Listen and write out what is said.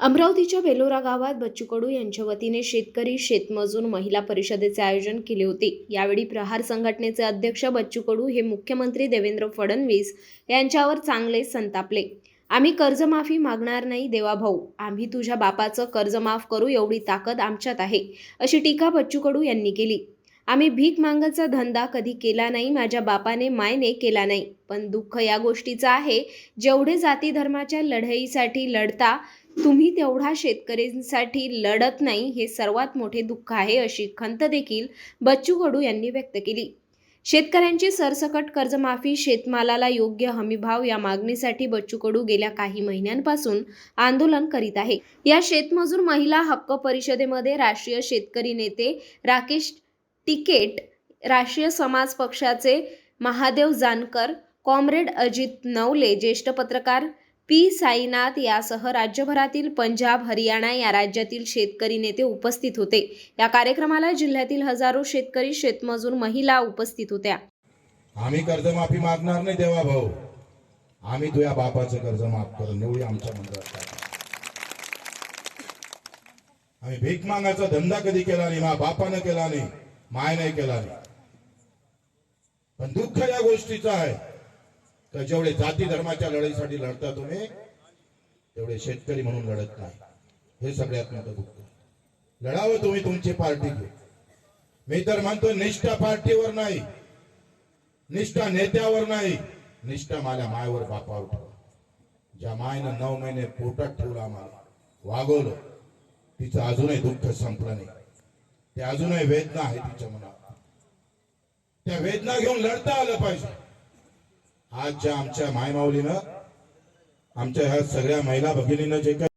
अमरावतीच्या बेलोरा गावात बच्चू कडू यांच्या वतीने शेतकरी शेतमजूर महिला परिषदेचे आयोजन केले होते. यावेळी प्रहार संघटनेचे अध्यक्ष बच्चू कडू हे मुख्यमंत्री देवेंद्र फडणवीस यांच्यावर चांगले संतापले. आम्ही कर्जमाफी मागणार नाही देवाभाऊ आम्ही तुझ्या बापाचं कर्ज माफ करू एवढी ताकद आमच्यात आहे अशी टीका बच्चू कडू यांनी केली. आम्ही भीक मागायचा धंदा कधी केला नाही माझ्या बापाने मायने केला नाही. पण दुःख या गोष्टीचं आहे जेवढे जाती धर्माच्या लढाईसाठी लढता तुम्ही तेवढा शेतकऱ्यांसाठी लढत नाही हे सर्वात मोठे दुःख आहे अशी खंत देखील बच्चू कडू यांनी व्यक्त केली. शेतकऱ्यांची सरसकट कर्जमाफी शेतमालाला योग्य हमीभाव या मागणीसाठी बच्चू कडू गेल्या काही महिन्यांपासून आंदोलन करीत आहे या शेतमजूर महिला हक्क परिषदेमध्ये राष्ट्रीय शेतकरी नेते राकेश टिकेट राष्ट्रीय समाज पक्षाचे महादेव जानकर कॉम्रेड अजित नवले ज्येष्ठ पत्रकार पी साईनाथ यासह राज्यभरातील पंजाब हरियाणा या राज्यातील शेतकरी नेते उपस्थित होते. या कार्यक्रमाला जिल्ह्यातील हजारो शेतकरी शेतमजूर महिला उपस्थित होत्या. आम्ही कर्जमाफी मागणार नाही देवा भाऊ. आम्ही तुझ्या बापाचं कर्ज माफ करून एवढी आमच्या मंडळात आम्ही भीक मागायचा धंदा कधी केला नाही मा बापानं केला नाही. माय नाही केला पण दुःख या गोष्टीचं आहे का जेवढे जाती धर्माच्या लढाईसाठी लढता तुम्ही तेवढे शेतकरी म्हणून लढत नाही. हे सगळ्यात मोठं दुःख लढावं तुम्ही तुमची पार्टी घेऊ मी तर म्हणतो निष्ठा पार्टीवर नाही निष्ठा नेत्यावर नाही निष्ठा माझ्या मायवर बापावर ठेवा. ज्या मायनं नऊ महिने पोटात ठेवला आम्हाला वागवलं तिचं अजूनही दुःख संपलं नाही. ते अजूनही वेदना आहे तिच्या मनात. त्या वेदना घेऊन लढता आलं पाहिजे. आज ज्या आमच्या मायमाऊलीनं आमच्या ह्या सगळ्या महिला भगिनीनं जे काही